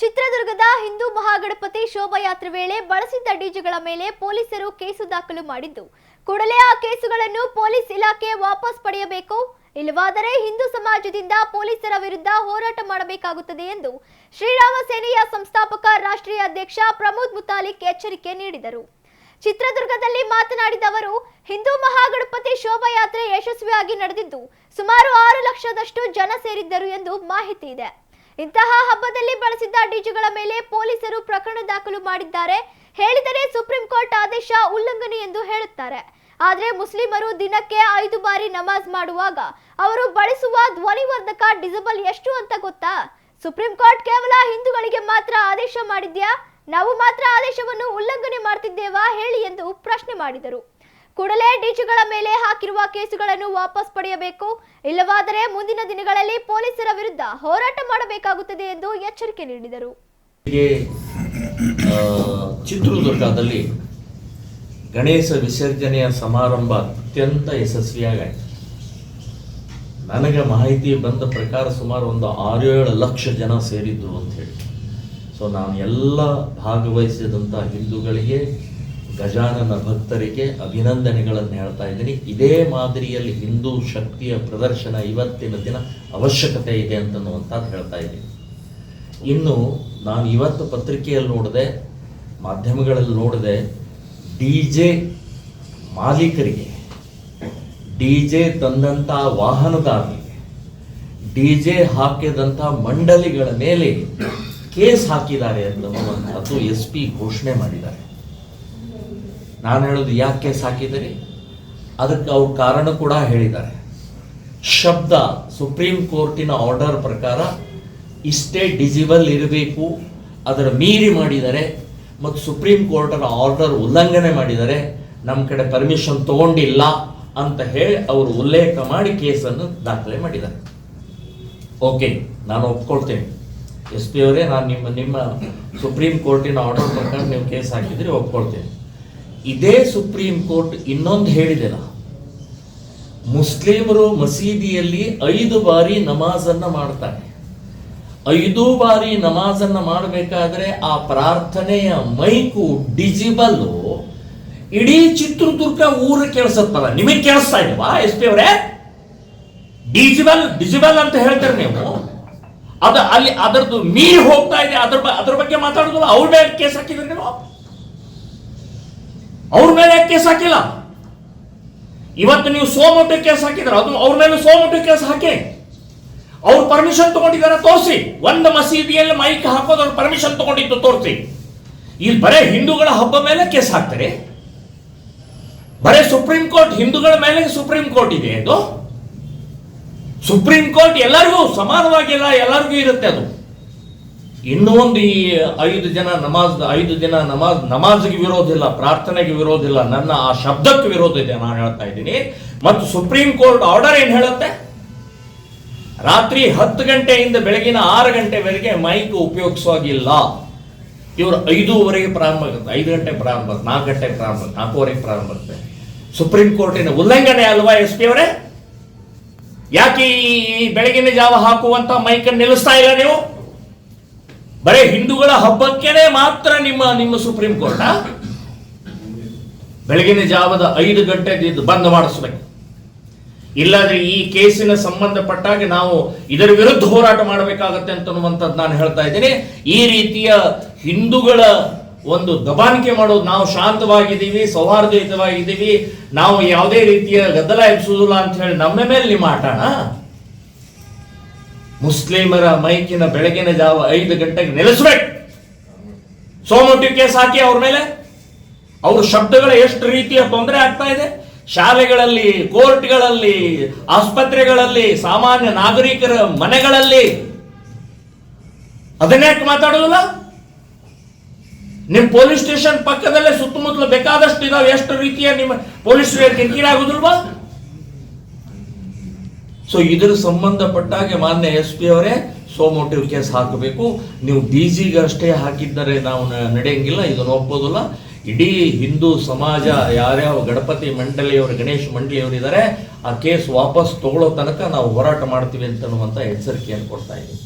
ಚಿತ್ರದುರ್ಗದ ಹಿಂದೂ ಮಹಾಗಣಪತಿ ಶೋಭಾಯಾತ್ರೆ ವೇಳೆ ಬಳಸಿದ್ದ ಡಿಜೆಗಳ ಮೇಲೆ ಪೊಲೀಸರು ಕೇಸು ದಾಖಲು ಮಾಡಿದ್ದು, ಕೂಡಲೇ ಆ ಕೇಸುಗಳನ್ನು ಪೊಲೀಸ್ ಇಲಾಖೆ ವಾಪಸ್ ಪಡೆಯಬೇಕು. ಇಲ್ಲವಾದರೆ ಹಿಂದೂ ಸಮಾಜದಿಂದ ಪೊಲೀಸರ ವಿರುದ್ಧ ಹೋರಾಟ ಮಾಡಬೇಕಾಗುತ್ತದೆ ಎಂದು ಶ್ರೀರಾಮ ಸೇನೆಯ ಸಂಸ್ಥಾಪಕ, ರಾಷ್ಟ್ರೀಯ ಅಧ್ಯಕ್ಷ ಪ್ರಮೋದ್ ಮುತಾಲಿಕ್ ಎಚ್ಚರಿಕೆ ನೀಡಿದರು. ಚಿತ್ರದುರ್ಗದಲ್ಲಿ ಮಾತನಾಡಿದ ಅವರು, ಹಿಂದೂ ಮಹಾಗಣಪತಿ ಶೋಭಾಯಾತ್ರೆ ಯಶಸ್ವಿಯಾಗಿ ನಡೆದಿದ್ದು, ಸುಮಾರು ಆರು ಲಕ್ಷದಷ್ಟು ಜನ ಸೇರಿದ್ದರು ಎಂದು ಮಾಹಿತಿ ಇದೆ. ಇಂತಹ ಹಬ್ಬದಲ್ಲಿ ಬಳಸಿದ್ದ ಡಿಜೆಗಳ ಮೇಲೆ ಪೊಲೀಸರು ಪ್ರಕರಣ ದಾಖಲು ಮಾಡಿದ್ದಾರೆ. ಹೇಳಿದರೆ ಸುಪ್ರೀಂ ಕೋರ್ಟ್ ಆದೇಶ ಉಲ್ಲಂಘನೆ ಎಂದು ಹೇಳುತ್ತಾರೆ. ಆದರೆ ಮುಸ್ಲಿಮರು ದಿನಕ್ಕೆ ಐದು ಬಾರಿ ನಮಾಜ್ ಮಾಡುವಾಗ ಅವರು ಬಳಸುವ ಧ್ವನಿವರ್ಧಕ ಡಿಸಬಲ್ ಎಷ್ಟು ಅಂತ ಗೊತ್ತಾ? ಸುಪ್ರೀಂ ಕೋರ್ಟ್ ಕೇವಲ ಹಿಂದೂಗಳಿಗೆ ಮಾತ್ರ ಆದೇಶ ಮಾಡಿದ್ಯಾ? ನಾವು ಮಾತ್ರ ಆದೇಶವನ್ನು ಉಲ್ಲಂಘನೆ ಮಾಡ್ತಿದ್ದೇವಾ? ಹೇಳಿ ಎಂದು ಪ್ರಶ್ನೆ ಮಾಡಿದರು. ಕೂಡಲೇ ಡಿಜಿಗಳ ಮೇಲೆ ಹಾಕಿರುವ ಕೇಸುಗಳನ್ನು ವಾಪಸ್ ಪಡೆಯಬೇಕು. ಇಲ್ಲವಾದರೆ ಮುಂದಿನ ದಿನಗಳಲ್ಲಿ ಪೊಲೀಸರ ವಿರುದ್ಧ ಹೋರಾಟ ಮಾಡಬೇಕಾಗುತ್ತದೆ ಎಂದು ಎಚ್ಚರಿಕೆ ನೀಡಿದರು. ಚಿತ್ರದುರ್ಗದಲ್ಲಿ ಗಣೇಶ ವಿಸರ್ಜನೆಯ ಸಮಾರಂಭ ಅತ್ಯಂತ ಯಶಸ್ವಿಯಾಗಾಯಿತು. ನನಗೆ ಮಾಹಿತಿ ಬಂದ ಪ್ರಕಾರ ಸುಮಾರು ಒಂದು ಆರು ಏಳು ಲಕ್ಷ ಜನ ಸೇರಿದ್ರು ಅಂತ ಹೇಳಿ. ಸೊ ನಾನು ಎಲ್ಲ ಭಾಗವಹಿಸಿದಂಥ ಹಿಂದೂಗಳಿಗೆ ಗಜಾನನ ಭಕ್ತರಿಗೆ ಅಭಿನಂದನೆಗಳನ್ನು ಹೇಳ್ತಾ ಇದ್ದೀನಿ. ಇದೇ ಮಾದರಿಯಲ್ಲಿ ಹಿಂದೂ ಶಕ್ತಿಯ ಪ್ರದರ್ಶನ ಇವತ್ತಿನ ದಿನ ಅವಶ್ಯಕತೆ ಇದೆ ಅಂತನ್ನುವಂಥದ್ದು ಹೇಳ್ತಾ ಇದ್ದೀನಿ. ಇನ್ನು ನಾನು ಇವತ್ತು ಪತ್ರಿಕೆಯಲ್ಲಿ ನೋಡಿದೆ, ಮಾಧ್ಯಮಗಳಲ್ಲಿ ನೋಡಿದೆ, ಡಿ ಜೆ ಮಾಲೀಕರಿಗೆ, ಡಿ ಜೆ ತಂದಂಥ ವಾಹನದಾರರಿಗೆ, ಡಿ ಜೆ ಹಾಕಿದಂಥ ಮಂಡಳಿಗಳ ಮೇಲೆ ಕೇಸ್ ಹಾಕಿದ್ದಾರೆ ಅನ್ನುವಂಥದ್ದು ಎಸ್ ಪಿ ಘೋಷಣೆ ಮಾಡಿದ್ದಾರೆ. ನಾನು ಹೇಳೋದು ಯಾಕೆ ಕೇಸ್ ಹಾಕಿದ್ದೀರಿ ಅದಕ್ಕೆ ಅವ್ರ ಕಾರಣ ಕೂಡ ಹೇಳಿದ್ದಾರೆ. ಶಬ್ದ, ಸುಪ್ರೀಂ ಕೋರ್ಟಿನ ಆರ್ಡರ್ ಪ್ರಕಾರ ಇಷ್ಟೇ ಡಿಜಿಬಲ್ ಇರಬೇಕು, ಅದರ ಮೀರಿ ಮಾಡಿದರೆ ಮತ್ತು ಸುಪ್ರೀಂ ಕೋರ್ಟನ ಆರ್ಡರ್ ಉಲ್ಲಂಘನೆ ಮಾಡಿದರೆ ನಮ್ಮ ಕಡೆ ಪರ್ಮಿಷನ್ ತಗೊಂಡಿಲ್ಲ ಅಂತ ಹೇಳಿ ಅವರು ಉಲ್ಲೇಖ ಮಾಡಿ ಕೇಸನ್ನು ದಾಖಲೆ ಮಾಡಿದ್ದಾರೆ. ಓಕೆ ನಾನು ಒಪ್ಕೊಳ್ತೇನೆ. ಎಸ್ ಪಿ ಅವರೇ, ನಾನು ನಿಮ್ಮ ನಿಮ್ಮ ಸುಪ್ರೀಂ ಕೋರ್ಟಿನ ಆರ್ಡರ್ ಪ್ರಕಾರ ನೀವು ಕೇಸ್ ಹಾಕಿದರೆ ಒಪ್ಕೊಳ್ತೇನೆ. ಇದೇ ಸುಪ್ರೀಂ ಕೋರ್ಟ್ ಇನ್ನೊಂದು ಹೇಳಿದೆಲ್ಲ ಮುಸ್ಲಿಮರು ಮಸೀದಿಯಲ್ಲಿ ಐದು ಬಾರಿ ನಮಾಜನ್ನ ಮಾಡ್ತಾರೆ. ಐದು ಬಾರಿ ನಮಾಜನ್ನ ಮಾಡಬೇಕಾದ್ರೆ ಆ ಪ್ರಾರ್ಥನೆಯ ಮೈಕು ಡಿಜಿಬಲ್. ಇಡೀ ಚಿತ್ರದುರ್ಗ ಊರ ಕೇಳಿಸತ್ತಲ್ಲ ನಿಮಗೆ ಕೇಳಿಸ್ತಾ ಇಲ್ವಾ ಎಸ್ ಪಿ ಅವರೇ? ಡಿಜಿಬಲ್ ಡಿಜಿಬಲ್ ಅಂತ ಹೇಳ್ತಾರೆ ನೀವು. ಅದು ಅಲ್ಲಿ ಅದರದ್ದು ಮೀರಿ ಹೋಗ್ತಾ ಇದೆ. ಅದ್ರ ಅದ್ರ ಬಗ್ಗೆ ಮಾತಾಡೋದಲ್ಲ. ಅವ್ರ ಕೇಸ್ ಹಾಕಿದ್ರೆ ನೀವು. ಅವ್ರ ಮೇಲೆ ಕೇಸ್ ಹಾಕಿಲ್ಲ? ಇವತ್ತು ನೀವು ಸೋಮೋಟೋ ಕೇಸ್ ಹಾಕಿದ್ರೆ ಅದು ಅವ್ರ ಮೇಲೆ ಸೋಮೋಟೋ ಕೇಸ್ ಹಾಕಿ. ಅವ್ರು ಪರ್ಮಿಷನ್ ತಗೊಂಡಿದ್ದಾರೆ ತೋರಿಸಿ. ಒಂದು ಮಸೀದಿಯಲ್ಲಿ ಮೈಕ್ ಹಾಕೋದು ಅವ್ರು ಪರ್ಮಿಷನ್ ತಗೊಂಡಿದ್ದು ತೋರಿಸಿ. ಇಲ್ಲಿ ಬರೇ ಹಿಂದೂಗಳ ಹಬ್ಬ ಮೇಲೆ ಕೇಸ್ ಹಾಕ್ತಾರೆ. ಬರೇ ಸುಪ್ರೀಂ ಕೋರ್ಟ್ ಹಿಂದೂಗಳ ಮೇಲೆ ಸುಪ್ರೀಂ ಕೋರ್ಟ್ ಇದೆ ಅದು. ಸುಪ್ರೀಂ ಕೋರ್ಟ್ ಎಲ್ಲರಿಗೂ ಸಮಾನವಾಗಿಲ್ಲ, ಎಲ್ಲರಿಗೂ ಇರುತ್ತೆ ಅದು. ಇನ್ನೂ ಒಂದು ಈ ಐದು ಜನ ನಮಾಜ್, ಐದು ದಿನ ನಮಾಜ್, ನಮಾಜ್ಗೆ ವಿರೋಧ ಇಲ್ಲ, ಪ್ರಾರ್ಥನೆಗೆ ವಿರೋಧ ಇಲ್ಲ, ನನ್ನ ಆ ಶಬ್ದಕ್ಕೆ ವಿರೋಧ ಇದೆ ನಾನು ಹೇಳ್ತಾ ಇದ್ದೀನಿ. ಮತ್ತು ಸುಪ್ರೀಂ ಕೋರ್ಟ್ ಆರ್ಡರ್ ಏನು ಹೇಳುತ್ತೆ? ರಾತ್ರಿ ಹತ್ತು ಗಂಟೆಯಿಂದ ಬೆಳಗಿನ ಆರು ಗಂಟೆವರೆಗೆ ಮೈಕ್ ಉಪಯೋಗಿಸುವಾಗಿಲ್ಲ. ಇವರು ಐದೂವರೆಗೆ ಪ್ರಾರಂಭ ಆಗುತ್ತೆ. ಐದು ಗಂಟೆ ಪ್ರಾರಂಭ ಆಗುತ್ತೆ, ನಾಲ್ಕು ಗಂಟೆ ಪ್ರಾರಂಭ ಆಗುತ್ತೆ, ನಾಲ್ಕೂವರೆಗೆ ಪ್ರಾರಂಭ ಆಗುತ್ತೆ. ಸುಪ್ರೀಂ ಕೋರ್ಟಿನ ಉಲ್ಲಂಘನೆ ಅಲ್ವಾ ಎಸ್ ಪಿ ಅವರೇ? ಯಾಕೆ ಈ ಬೆಳಗಿನ ಜಾವ ಹಾಕುವಂತ ಮೈಕನ್ನು ನಿಲ್ಲಿಸ್ತಾ ಇಲ್ಲ ನೀವು? ಬರೇ ಹಿಂದೂಗಳ ಹಬ್ಬಕ್ಕೇನೆ ಮಾತ್ರ ನಿಮ್ಮ ನಿಮ್ಮ ಸುಪ್ರೀಂ ಕೋರ್ಟ್ ಬೆಳಗಿನ ಜಾವದ ಐದು ಗಂಟೆ ಬಂದ್ ಮಾಡಿಸ್ಬೇಕು. ಇಲ್ಲಾದ್ರೆ ಈ ಕೇಸಿನ ಸಂಬಂಧಪಟ್ಟಾಗ ನಾವು ಇದರ ವಿರುದ್ಧ ಹೋರಾಟ ಮಾಡಬೇಕಾಗತ್ತೆ ಅಂತನ್ನುವಂಥದ್ದು ನಾನು ಹೇಳ್ತಾ ಇದ್ದೀನಿ. ಈ ರೀತಿಯ ಹಿಂದೂಗಳ ಒಂದು ದಬಾನಿಕೆ ಮಾಡೋದು ನಾವು ಶಾಂತವಾಗಿದ್ದೀವಿ, ಸೌಹಾರ್ದಯುತವಾಗಿದ್ದೀವಿ, ನಾವು ಯಾವುದೇ ರೀತಿಯ ಗದ್ದಲ ಎಬ್ಸುದಿಲ್ಲ ಅಂತ ಹೇಳಿ ನಮ್ಮ ಮೇಲೆ ನಿಮ್ಮ ಆಟನ ಮುಸ್ಲಿಮರ ಮೈಕಿನ ಬೆಳಗಿನ ಜಾವ ಐದು ಗಂಟೆಗೆ ನೆಲೆಸಬೇಕು. ಸೋಮೋಟಿ ಕೇಸ್ ಹಾಕಿ ಅವ್ರ ಮೇಲೆ. ಅವ್ರ ಶಬ್ದಗಳ ಎಷ್ಟು ರೀತಿಯ ತೊಂದರೆ ಆಗ್ತಾ ಇದೆ. ಶಾಲೆಗಳಲ್ಲಿ, ಕೋರ್ಟ್ಗಳಲ್ಲಿ, ಆಸ್ಪತ್ರೆಗಳಲ್ಲಿ, ಸಾಮಾನ್ಯ ನಾಗರಿಕರ ಮನೆಗಳಲ್ಲಿ. ಅದನ್ಯಾಕೆ ಮಾತಾಡೋದಿಲ್ಲ? ನಿಮ್ಮ ಪೊಲೀಸ್ ಸ್ಟೇಷನ್ ಪಕ್ಕದಲ್ಲೇ ಸುತ್ತಮುತ್ತಲು ಬೇಕಾದಷ್ಟು ಇದಾವೆ. ಎಷ್ಟು ರೀತಿಯ ನಿಮ್ಮ ಪೊಲೀಸ್ ಕಿರಿಕಿರಿ ಆಗುದಿಲ್ವಾ? ಸೊ ಇದರ ಸಂಬಂಧಪಟ್ಟಾಗೆ ಮಾನ್ಯ ಎಸ್ ಪಿ ಅವರೇ ಸೋ ಮೋಟಿವ್ ಕೇಸ್ ಹಾಕಬೇಕು. ನೀವು ಡಿ ಅಷ್ಟೇ ಹಾಕಿದ್ದರೆ ನಾವು ನಡೆಯಂಗಿಲ್ಲ, ಇದನ್ನು ಒಪ್ಪೋದಿಲ್ಲ. ಇಡೀ ಹಿಂದೂ ಸಮಾಜ, ಯಾರ್ಯಾವ ಗಣಪತಿ ಮಂಡಳಿಯವರು, ಗಣೇಶ್ ಮಂಡಳಿಯವರಿದ್ದಾರೆ ಆ ಕೇಸ್ ವಾಪಸ್ ತಗೊಳ್ಳೋ ತನಕ ನಾವು ಹೋರಾಟ ಮಾಡ್ತೀವಿ ಅಂತನ್ನುವಂಥ ಎಚ್ಚರಿಕೆಯನ್ನು ಕೊಡ್ತಾ ಇದ್ದೀವಿ.